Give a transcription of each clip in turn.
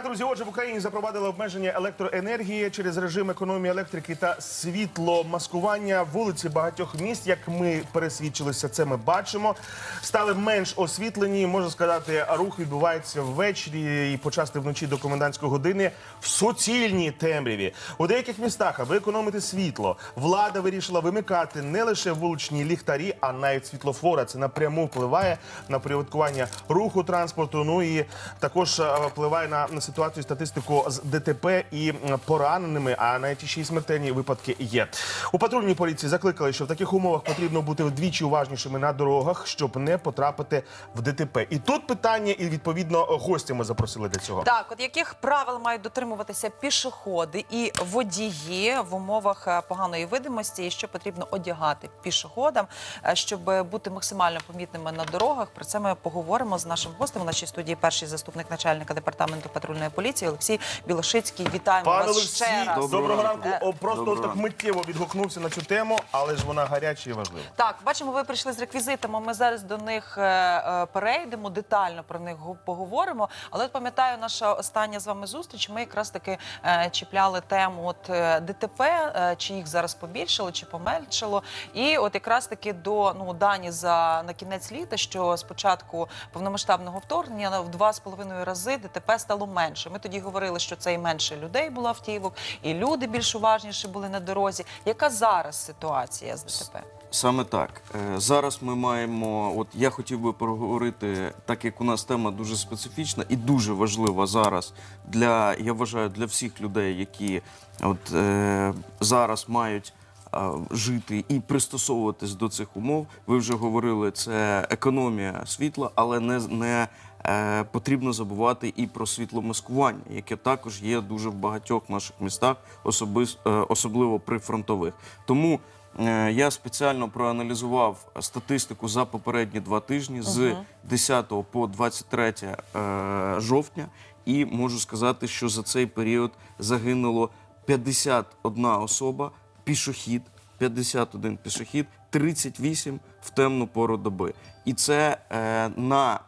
Так, друзі, отже, в Україні запровадили обмеження електроенергії через режим економії електрики та світломаскування. Вулиці багатьох міст, як ми пересвідчилися, це ми бачимо, стали менш освітлені. Можна сказати, рух відбувається ввечері і почасти вночі до комендантської години в суцільній темряві. У деяких містах, аби економити світло, влада вирішила вимикати не лише вуличні ліхтарі, а навіть світлофора. Це напряму впливає на порядкування руху транспорту. Ну і також е, впливає на, на ситуацію статистику з ДТП і пораненими, а навіть ще й смертельні випадки є. У патрульній поліції закликали, що в таких умовах потрібно бути вдвічі уважнішими на дорогах, щоб не потрапити в ДТП. І тут питання, і відповідно гостя ми запросили для цього. Так, от яких правил мають дотримуватися пішоходи і водії в умовах е, поганої видимості, і що потрібно одягати пішоходам, е, щоб бути максимально помітними на дорогах. Про це ми поговоримо з нашим гостем. У нашій студії перший заступник начальника департаменту патрульної поліції Олексій Білошицький. Вітаємо Пане вас Олексій, ще раз. доброго ранку. Е, О, просто Доброго так миттєво відгукнувся на цю тему, але ж вона гаряча і важлива. Так, бачимо, ви прийшли з реквізитами. Ми зараз до них е, е, перейдемо, детально про них го- поговоримо. Але от пам'ятаю, наша остання з вами зустріч. Ми якраз таки е, чіпляли тему от е, ДТП, е, чи їх зараз побільшало, чи поменшало. І от якраз таки до ну дані за на кінець літа, що з початку повномасштабного вторгнення в два з половиною рази ДТП стало менше. Ми тоді говорили, що це і менше людей було автівок, і люди більш уважніші були на дорозі. Яка зараз ситуація з ДТП? Саме так. Е, Зараз ми маємо. От я хотів би проговорити, так як у нас тема дуже специфічна і дуже важлива зараз для я вважаю для всіх людей, які от е, зараз мають. е, Жити і пристосовуватись до цих умов. Ви вже говорили, це економія світла, але не, не потрібно забувати і про світломаскування, яке також є дуже в багатьох наших містах, е, особливо при фронтових. Тому Е, Я спеціально проаналізував статистику за попередні два тижні з 10 по 23 е, жовтня, і можу сказати, що за цей період загинуло 51 особа, пішохід, 51 пішохід, 38 в темну пору доби. І це е, на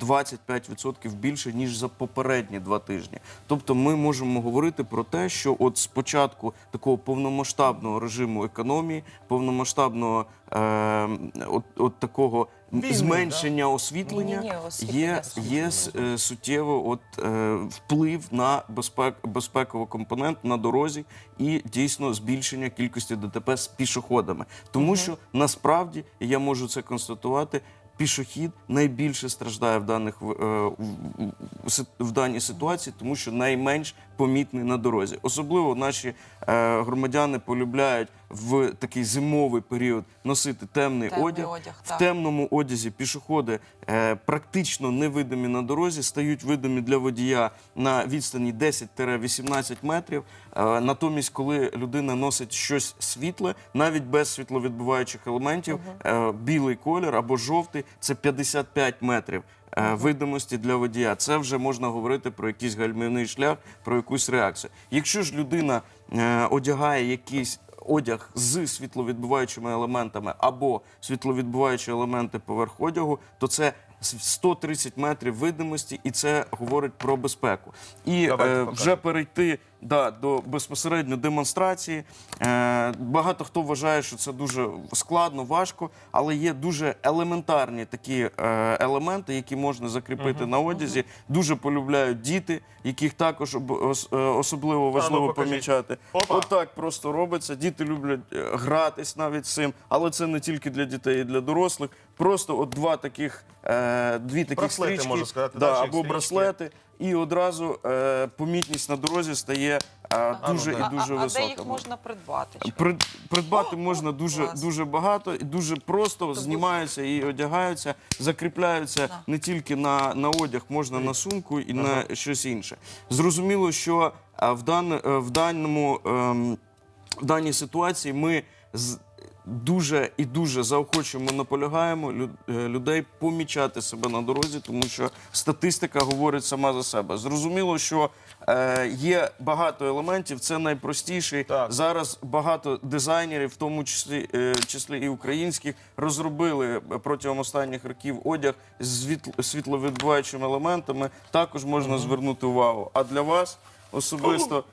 25% більше ніж за попередні два тижні. Тобто, ми можемо говорити про те, що от спочатку такого повномасштабного режиму економії, повномасштабного е, от, от такого Війни, зменшення освітлення Ні-ні-ні, освітлення, є, є е, суттєво от, е, вплив на безпек, безпековий компонент на дорозі і дійсно збільшення кількості ДТП з пішоходами. Тому що насправді я можу це констатувати. Пішохід найбільше страждає в даних е, в даній ситуації, тому що найменш помітний на дорозі. Особливо наші е, громадяни полюбляють в такий зимовий період носити темний, Темний одяг. одяг, в так. темному одязі пішоходи е, практично невидимі на дорозі, стають видимі для водія на відстані 10-18 метрів. Е, натомість, коли людина носить щось світле, навіть без світловідбиваючих елементів, е, білий колір або жовтий це 55 метрів. е, Видимості для водія, це вже можна говорити про якийсь гальмівний шлях, про якусь реакцію. Якщо ж людина е, одягає якийсь одяг з світловідбиваючими елементами або світловідбиваючі елементи поверх одягу, то це 130 метрів видимості, і це говорить про безпеку. І е, вже перейти да, до безпосередньо демонстрації. Е, багато хто вважає, що це дуже складно, важко, але є дуже елементарні такі е, елементи, які можна закріпити на одязі. Дуже полюбляють діти, яких також об- ос- е, особливо важливо покажіть. помічати. Опа. Отак просто робиться. Діти люблять е, гратись навіть з цим, але це не тільки для дітей, і для дорослих. Просто от два таких, е, дві таких Браслети, стрічки, можна сказати, да, да, чи або стрічки. браслети, і одразу е, помітність на дорозі стає е, дуже ну, і да. дуже а, а де їх можна придбати? Прид- Придбати можна дуже клас. дуже багато і дуже просто знімаються і одягаються, закріпляються Да. не тільки на, на одяг, можна на сумку і на щось інше. Зрозуміло, що а, в, дан, е, в даному ем, в даній ситуації ми з. Дуже і дуже заохочуємо, наполягаємо е, людей помічати себе на дорозі, тому що статистика говорить сама за себе. Зрозуміло, що е, є багато елементів. Це найпростіший. Так. Зараз багато дизайнерів, в тому числі, е, числі і українських, розробили протягом останніх років одяг з світ- світловідбиваючими елементами. Також можна звернути увагу. А для вас особисто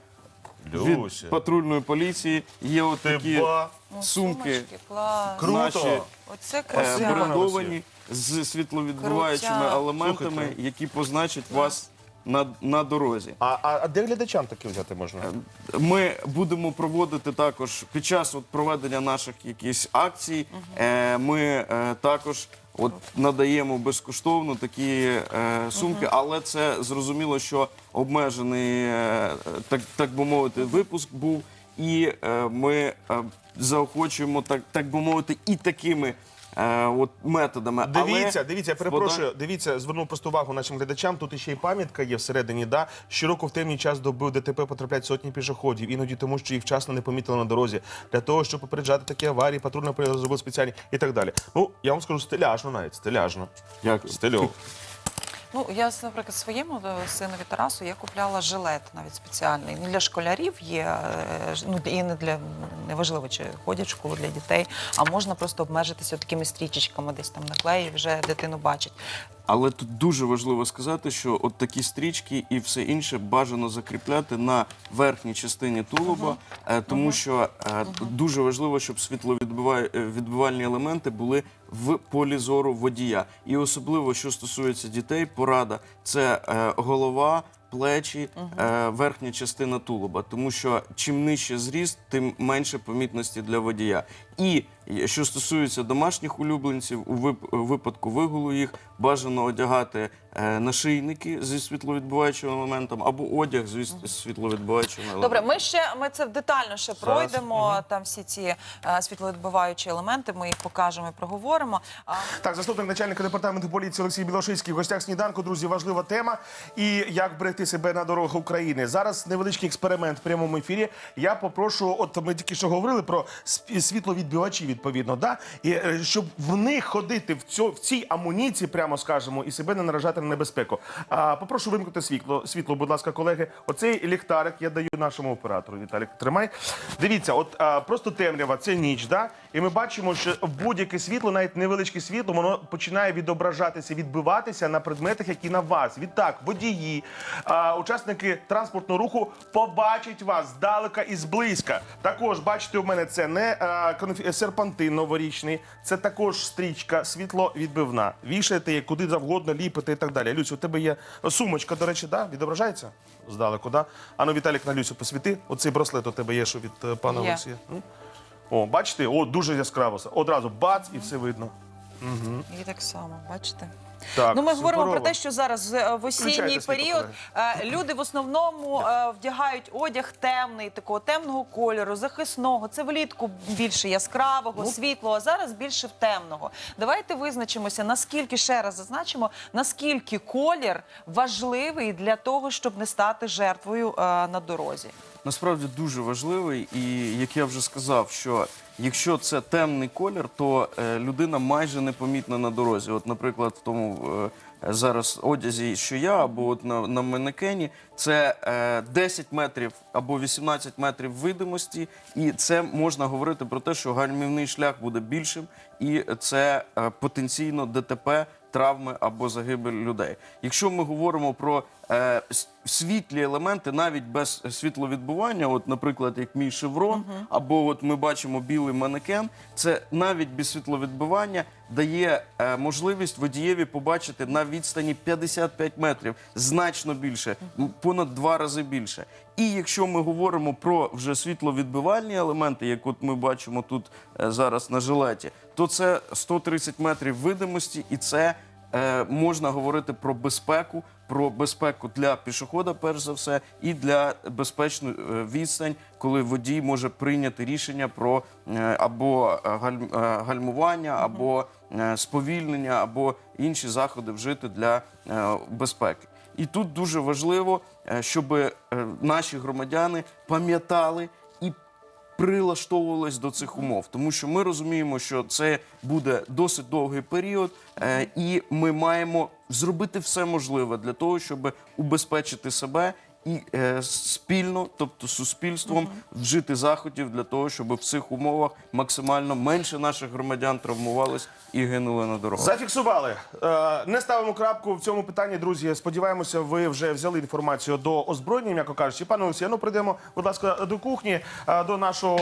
Люся. від патрульної поліції є от такі ба. О, сумки. сумочки, клас. Круто. Наші Оце е, красиво. брендовані з світловідбиваючими Крутяк. елементами, Слухайте. які позначать вас на, на дорозі. А, а, а де глядачам таке взяти можна? Ми будемо проводити також під час от проведення наших якихось акцій. Е, ми е, також от надаємо безкоштовно такі е, сумки, але це зрозуміло, що обмежений, е, так, так би мовити, випуск був. І е, ми е, заохочуємо так, так би мовити, і такими е, от методами. Дивіться, Але дивіться, я перепрошую. Дивіться, звернув просто увагу нашим глядачам. Тут ще й пам'ятка є всередині. Да? Щороку в темний час доби в ДТП потрапляють сотні пішоходів, іноді тому, що їх вчасно не помітили на дорозі. Для того, щоб попереджати такі аварії, патрульна поліція зробила спеціальні і так далі. Ну, я вам скажу стиляжно навіть, стиляжно. Дякую. Стильово. Ну, я, наприклад, своєму е, синові Тарасу я купляла жилет навіть спеціальний. Не для школярів є, е, ну і не для неважливо, чи ходять в школу для дітей, а можна просто обмежитися такими стрічечками, десь там наклеїв, вже дитину бачить. Але тут дуже важливо сказати, що от такі стрічки і все інше бажано закріпляти на верхній частині тулуба, е, тому що е, дуже важливо, щоб світловідбивальні елементи були в полі зору водія. І особливо, що стосується дітей, порада це е, голова. Плечі, е, верхня частина тулуба, тому що чим нижче зріст, тим менше помітності для водія. І е, що стосується домашніх улюбленців, у випадку вигулу їх бажано одягати е, нашийники зі світловідбиваючим елементом або одяг з віс- світловідбиваючим елементом. Добре, ми ще ми це детально ще пройдемо. Там всі ці е, світловідбиваючі елементи. Ми їх покажемо і проговоримо. Так, заступник начальника департаменту поліції Олексій Білошицький в гостях сніданку. Друзі, важлива тема. І як берегти себе на дорогах України. Зараз невеличкий експеримент в прямому ефірі. Я попрошу, от ми тільки що говорили про сп- світловідбивачі, відповідно, да? і е, щоб в них ходити в, цьо, в цій амуніції, прямо скажемо, і себе не наражати на небезпеку. А, попрошу вимкнути світло, світло, будь ласка, колеги. Оцей ліхтарик я даю нашому оператору. Віталік, тримай. Дивіться, от а, просто темрява, це ніч, да? і ми бачимо, що будь-яке світло, навіть невеличке світло, воно починає відображатися, відбиватися на предметах, які на вас. Відтак, водії, а, учасники транспортного руху побачать вас здалека і зблизька. Також бачите, у мене це не а, серпантин новорічний, це також стрічка світловідбивна. Вішаєте її куди завгодно, ліпите і так далі. Люсь, у тебе є сумочка, до речі, да? відображається здалеку, да? Ану, Віталік, на Люсю посвіти. Оцей браслет у тебе є, що від е, пана Є. Олексія. М? О, бачите? О, дуже яскраво. Одразу бац і все видно. і так само, бачите. Так, ну, ми говоримо суперово. про те, що зараз е, в осінній Включайте період е, люди в основному е, вдягають одяг темний, такого темного кольору, захисного. Це влітку більше яскравого, Ну. світлого, а зараз більше в темного. Давайте визначимося, наскільки ще раз зазначимо, наскільки колір важливий для того, щоб не стати жертвою на дорозі. Насправді дуже важливий, і як я вже сказав, що якщо це темний колір, то е, людина майже непомітна на дорозі. От, наприклад, в тому е, зараз одязі, що я, або от на, на манекені, це е, 10 метрів або 18 метрів видимості, і це можна говорити про те, що гальмівний шлях буде більшим, і це е, потенційно ДТП. Травми або загибель людей. Якщо ми говоримо про е, світлі елементи, навіть без світловідбування, от, наприклад, як мій шеврон, або от ми бачимо білий манекен, це навіть без світловідбивання дає е, можливість водієві побачити на відстані 55 метрів, значно більше, понад два рази більше. І якщо ми говоримо про вже світловідбивальні елементи, як от ми бачимо тут е, зараз на жилеті, то це 130 метрів видимості, і це можна говорити про безпеку, про безпеку для пішохода, перш за все, і для безпечну е, відстань, коли водій може прийняти рішення про е, або е, галь- е, гальмування, або е, сповільнення, або інші заходи вжити для е, безпеки. І тут дуже важливо, щоб наші громадяни пам'ятали і прилаштовувались до цих умов, тому що ми розуміємо, що це буде досить довгий період, е, і ми маємо зробити все можливе для того, щоб убезпечити себе. І е, спільно, тобто суспільством, вжити заходів для того, щоб в цих умовах максимально менше наших громадян травмувались і гинули на дорогах. Зафіксували. Е, Не ставимо крапку в цьому питанні, друзі. Сподіваємося, ви вже взяли інформацію до озброєння, м'яко кажучи. Пане Олексію, ну прийдемо, будь ласка, до кухні, е, до нашого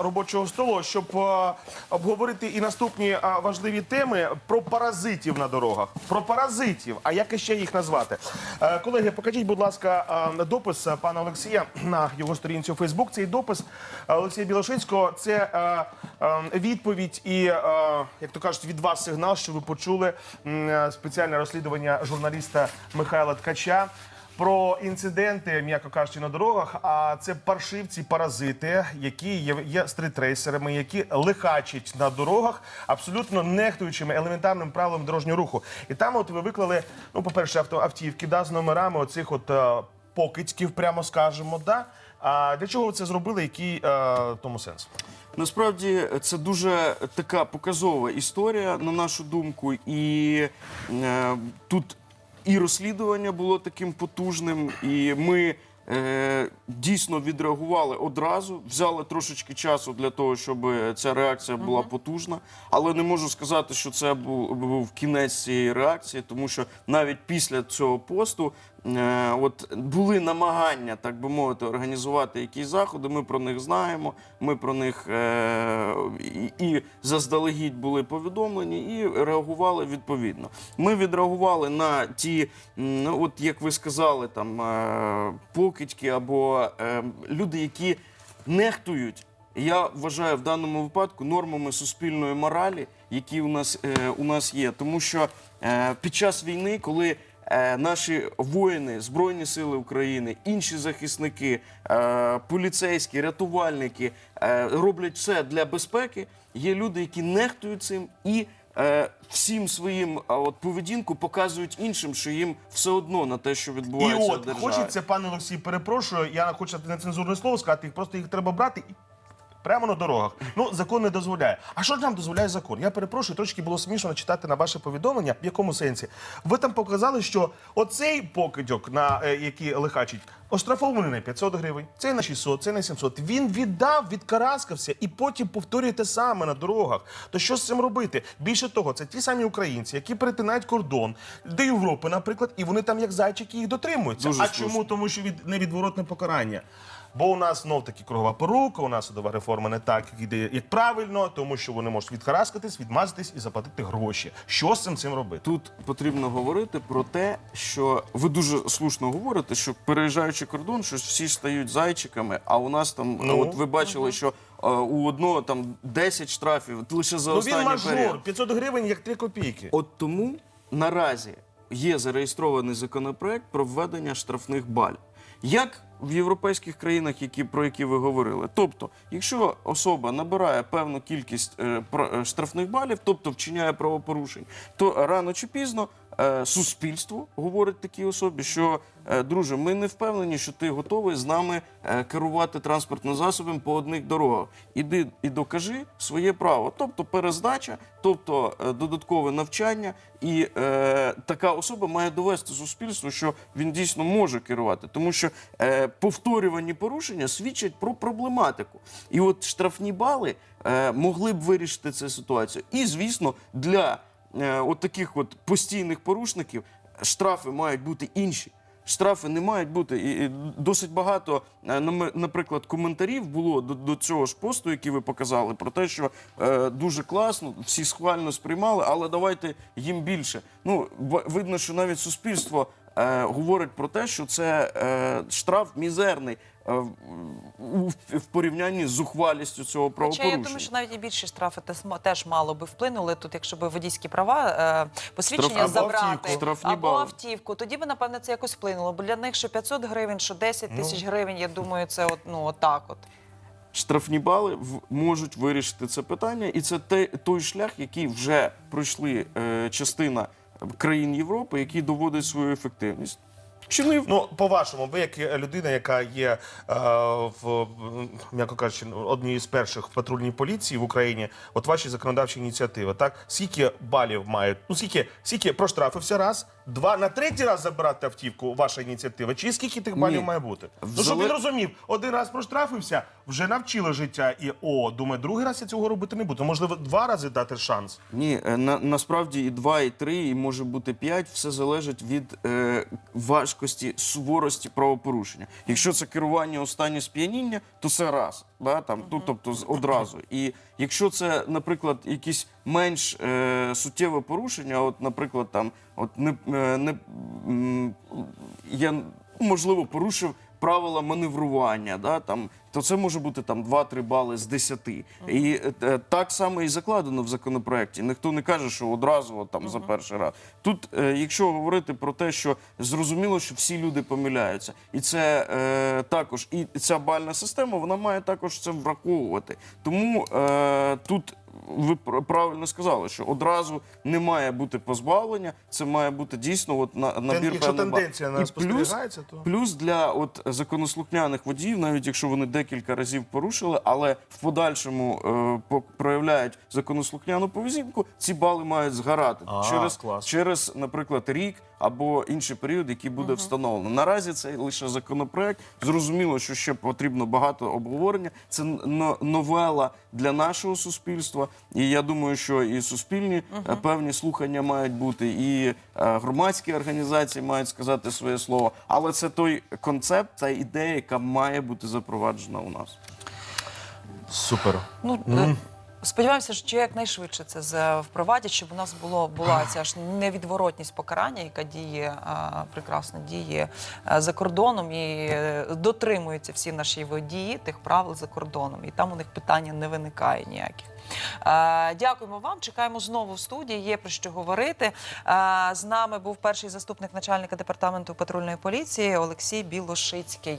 е, робочого столу, щоб е, обговорити і наступні е, важливі теми про паразитів на дорогах. Про паразитів. А як іще їх назвати? Е, Колеги, покажіть, будь ласка, е, допис е, пана Олексія на його сторінці у Фейсбук. Цей допис е, Олексія Білошицького це е, е, відповідь і, е, як то кажуть, від вас сигнал, що ви почули е, спеціальне розслідування журналіста Михайла Ткача. Про інциденти, м'яко кажучи, на дорогах. А це паршивці, паразити, які є, є стритрейсерами, які лихачать на дорогах, абсолютно нехтуючими елементарним правилам дорожнього руху. І там, от ви виклали, ну, по-перше, авто автівки, да, з номерами оцих от е, покидьків, прямо скажемо. Да? А для чого ви це зробили? Який е, тому сенс? Насправді це дуже така показова історія, на нашу думку, і е, тут і розслідування було таким потужним, і ми. е, Дійсно відреагували одразу, взяли трошечки часу для того, щоб ця реакція була потужна. Але не можу сказати, що це був, був кінець цієї реакції, тому що навіть після цього посту от були намагання, так би мовити, організувати якісь заходи. Ми про них знаємо. Ми про них е, і, заздалегідь були повідомлені і реагували відповідно. Ми відреагували на ті, ну, от як ви сказали, там е, покидьки або е, люди, які нехтують. Я вважаю в даному випадку нормами суспільної моралі, які у нас, е, у нас є. Тому що е, під час війни, коли е, наші воїни, Збройні Сили України, інші захисники, е, поліцейські, рятувальники е, роблять все для безпеки, є люди, які нехтують цим і е, всім своїм от, поведінку показують іншим, що їм все одно на те, що І відбувається в державі. хочеться, пане Олексій, перепрошую. Я хочу нецензурне слово сказати. Їх просто їх треба брати. Прямо на дорогах. Ну, закон не дозволяє. А що ж нам дозволяє закон? Я перепрошую, трошки було смішно читати на ваше повідомлення. В якому сенсі? Ви там показали, що оцей покидьок, на е, який лихачить, оштрафований на 500 гривень, цей на 600, цей на 700. Він віддав, відкараскався і потім повторює те саме на дорогах. То що з цим робити? Більше того, це ті самі українці, які перетинають кордон до Європи, наприклад, і вони там як зайчики їх дотримуються. Дуже а слушно. чому? Тому що від невідворотне покарання. Бо у нас знов таки кругова порука, у нас судова реформа не так іде, як правильно, тому що вони можуть відхараскатись, відмазатись і заплатити гроші. Що з цим цим робити? Тут потрібно говорити про те, що ви дуже слушно говорите, що переїжджаючи кордон, що всі стають зайчиками. А у нас там, Ну. от ви бачили, що е, у одного там 10 штрафів лише за Ну він мажор, період. 500 гривень як 3 копійки. От тому наразі є зареєстрований законопроект про введення штрафних балів. Як в європейських країнах, які, про які ви говорили. Тобто, якщо особа набирає певну кількість е, е, штрафних балів, тобто вчиняє правопорушень, то рано чи пізно е, суспільство говорить такій особі, що е, друже, ми не впевнені, що ти готовий з нами керувати транспортним засобом по одних дорогах. Іди і докажи своє право, тобто перездача, тобто додаткове навчання, і е, така особа має довести суспільству, що він дійсно може керувати, тому що е, повторювані порушення свідчать про проблематику. І от штрафні бали е, могли б вирішити цю ситуацію. І звісно, для е, от таких от постійних порушників штрафи мають бути інші. Штрафи не мають бути і досить багато, е, наприклад, коментарів було до, до цього ж посту, який ви показали, про те, що е, дуже класно, всі схвально сприймали, але давайте їм більше. Ну видно, що навіть суспільство е, говорить про те, що це е, штраф мізерний е, в- в порівнянні з зухвалістю цього Хоча правопорушення. я думаю, що навіть і більші штрафи тес- теж мало би вплинули. Тут, якщо би водійські права, е, посвідчення Штраф- або забрати автівку. Штрафні або бали. автівку, тоді би, напевно, це якось вплинуло. Бо для них що 500 гривень, що 10 Ну. тисяч гривень, я думаю, це от, ну, отак от. штрафні бали в- можуть вирішити це питання, і це те, той шлях, який вже пройшли е, частина країн Європи, які доводять свою ефективність. чинив. Ну, по-вашому, ви як людина, яка є е, в м'яко кажучи, однією з перших в патрульній поліції в Україні, от ваші законодавчі ініціативи, так скільки балів мають? Ну скільки, скільки проштрафився раз, два на третій раз забирати автівку, ваша ініціатива? Чи скільки тих балів Ні. має бути? Ну щоб він розумів, один раз проштрафився, вже навчили життя, і о, думаю, другий раз я цього робити не буду. Можливо, два рази дати шанс. Ні, е, на, насправді і два, і три, і може бути п'ять. Все залежить від е, важкості, суворості правопорушення. Якщо це керування у стані сп'яніння, то це раз. Да, там, ну, тобто з- одразу. І якщо це, наприклад, якісь менш е, суттєве порушення, от, наприклад, там, от не, е, не я можливо порушив правила маневрування, да, там, то це може бути там 2-3 бали з 10. І е, так само і закладено в законопроекті. Ніхто не каже, що одразу от, там, за перший раз. Тут, е, якщо говорити про те, що зрозуміло, що всі люди помиляються, і це е, також, і ця бальна система, вона має також це враховувати. Тому е, тут. Ви пр- правильно сказали, що одразу не має бути позбавлення, це має бути дійсно от на набір якщо певних тенденція не І плюс, спостерігається, то- Плюс для от законослухняних водіїв, навіть якщо вони декілька разів порушили, але в подальшому е, по- проявляють законослухняну поведінку, ці бали мають згорати А, через, клас. через, наприклад, рік або інший період, який буде встановлено. Наразі це лише законопроект. Зрозуміло, що ще потрібно багато обговорення. Це новела для нашого суспільства. І я думаю, що і суспільні е, певні слухання мають бути, і е, громадські організації мають сказати своє слово. Але це той концепт, та ідея, яка має бути запроваджена у нас. Супер. Ну, е, Сподіваємося, що якнайшвидше це впровадять, щоб у нас було була ця ж невідворотність покарання, яка діє прекрасно діє за кордоном і е, дотримуються всі наші водії тих правил за кордоном. І там у них питання не виникає ніяких. Е, Дякуємо вам. Чекаємо знову в студії. Є про що говорити. Е, З нами був перший заступник начальника департаменту патрульної поліції Олексій Білошицький.